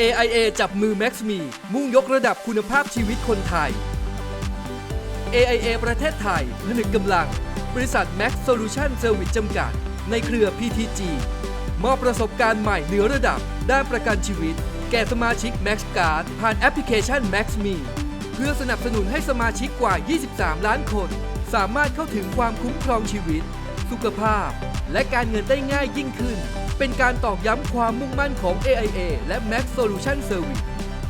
AIA จับมือ Max Me มุ่งยกระดับคุณภาพชีวิตคนไทย AIA ประเทศไทยผนึกกำลัง บริษัท Max Solution Service จำกัด ในเครือ PTG มอบประสบการณ์ใหม่เหนือระดับ ด้านประกันชีวิต แก่สมาชิก Max Card ผ่านแอปพลิเคชัน Max Me เพื่อสนับสนุนให้สมาชิกกว่า 23 ล้านคน สามารถเข้าถึงความคุ้มครองชีวิต สุขภาพ และการเงินได้ง่ายยิ่งขึ้น เป็นการตอกย้ำความมุ่งมั่นของ AIA และ Max Solution Service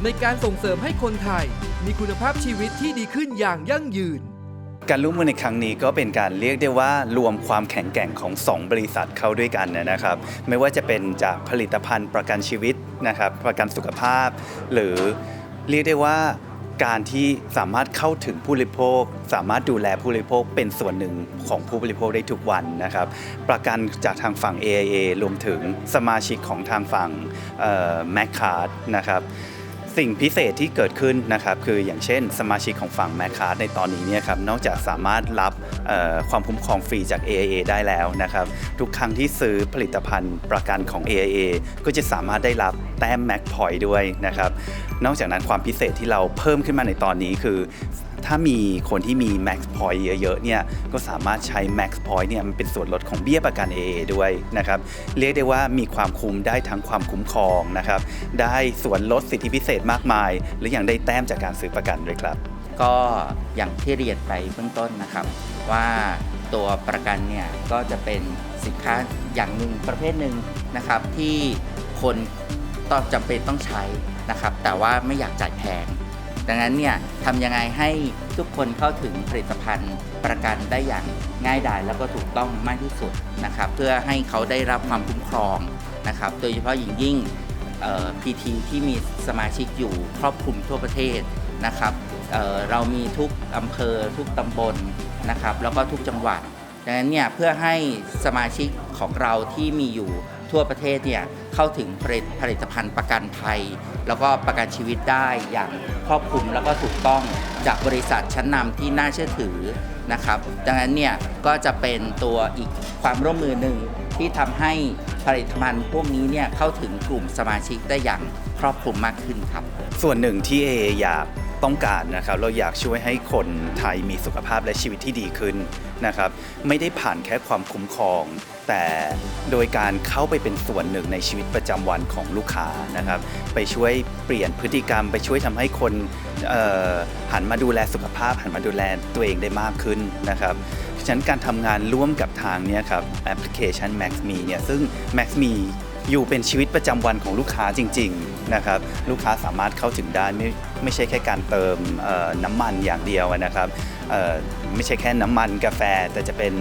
ในการส่งเสริมให้คนไทย มีคุณภาพชีวิตที่ดีขึ้นอย่างยั่งยืนการร่วมมือในครั้งนี้ก็เป็นการเรียกได้ว่ารวมความแข็งแกร่งของ 2 บริษัทเข้าด้วยกันนะครับ ไม่ว่าจะเป็นจากผลิตภัณฑ์ประกันชีวิตนะครับ ประกันสุขภาพ หรือเรียกได้ว่า การที่สามารถเข้าถึงผู้บริโภค สามารถดูแลผู้บริโภคเป็นส่วนหนึ่งของผู้บริโภคได้ทุกวันนะครับ ประกันจากทางฝั่ง AIA รวมถึงสมาชิกของทางฝั่งแมคคาร์ดนะครับ สิ่งพิเศษที่เกิดขึ้นนะครับคืออย่างเช่น สมาชิกของฝั่งแมคคาร์ในตอนนี้เนี่ยครับนอกจากสามารถรับความคุ้มครองฟรีจาก AIA ได้แล้วนะครับทุกครั้งที่ซื้อผลิตภัณฑ์ประกันของ AIA ก็จะสามารถได้รับแต้มแม็กพอยด้วยนะครับนอกจากนั้นความพิเศษที่เราเพิ่มขึ้นมาในตอนนี้คือ ถ้ามีคนที่มี Max Point เยอะๆเนี่ยก็สามารถใช้ Max Point เนี่ยมันเป็นส่วนลดของเบี้ยประกัน AA ด้วยนะครับเรียกได้ว่ามีความคุ้มได้ทั้งความคุ้มครองนะครับได้ส่วนลดสิทธิพิเศษมากมาย และยังได้แต้มจากการซื้อประกันด้วยครับ ก็อย่างที่เรียนไปเบื้องต้นนะครับ ว่าตัวประกันเนี่ยก็จะเป็นสินค้าอย่างหนึ่งประเภทหนึ่งนะครับที่คนต้องจำเป็นต้องใช้นะครับ แต่ว่าไม่อยากจ่ายแพง ดังนั้นเนี่ยทำยังไงให้ทุกคนเข้าถึงผลิตภัณฑ์ประกันได้อย่างง่ายดายแล้วก็ถูกต้องมากที่สุดนะครับ เพื่อให้เขาได้รับความคุ้มครองนะครับ โดยเฉพาะอย่งยิ่งพีทีที่มีสมาชิกอยู่ครอบคลุมทั่วประเทศนะครับเเรามีทุกอำเภอทุกตำบลนะครับ แล้วก็ทุกจังหวัด ดังนั้นเนี่ยเพื่อให้สมาชิกของเราที่มีอยู่ ทั่วประเทศเนี่ยเข้าถึงผลิตผลิตภัณฑ์ประกันภัย แล้วก็ประกันชีวิตได้อย่างครอบคลุมแล้วก็ถูกต้องจากบริษัทชั้นนำที่น่าเชื่อถือนะครับ ดังนั้นเนี่ยก็จะเป็นตัวอีกความร่วมมือหนึ่งที่ทำให้ผลิตภัณฑ์พวกนี้เนี่ยเข้าถึงกลุ่มสมาชิกได้อย่างครอบคลุมมากขึ้นครับ ส่วนหนึ่งที่ AA อยาก ต้องการนะครับ เราอยากช่วยให้คนไทยมีสุขภาพและชีวิตที่ดีขึ้นนะครับ ไม่ได้ผ่านแค่ความคุ้มครอง แต่โดยการเข้าไปเป็นส่วนหนึ่งในชีวิตประจำวันของลูกค้านะครับ ไปช่วยเปลี่ยนพฤติกรรม ไปช่วยทำให้คนหันมาดูแลสุขภาพ หันมาดูแลตัวเองได้มากขึ้นนะครับฉะนั้นการทำงานร่วมกับทางนี้ครับแอปพลิเคชัน MaxMe เนี่ยซึ่ง MaxMe อยู่เป็นชีวิตประจำวันของลูกค้าจริงๆนะครับลูกค้าสามารถเข้าถึงได้ไม่ไม่ใช่แค่การเติมน้ำมันอย่างเดียวนะครับไม่ใช่แค่น้ำมันกาแฟ แต่จะเป็น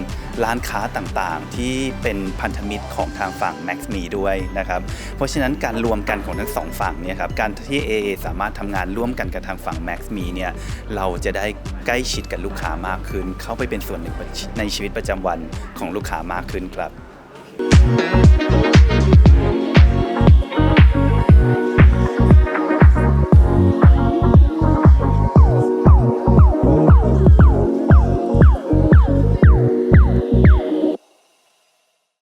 ร้านค้าต่างๆ ที่เป็นพันธมิตรของทางฝั่ง MaxMe ด้วยนะครับเพราะฉะนั้นการรวมกันของทั้งสองฝั่งเนี่ยครับการที่ AA สามารถทำงานร่วมกันกับทางฝั่ง MaxMe เนี่ยเราจะได้ใกล้ชิดกับลูกค้ามากขึ้น เข้าไปเป็นส่วนหนึ่งในชีวิตประจำวันของลูกค้ามากขึ้นครับ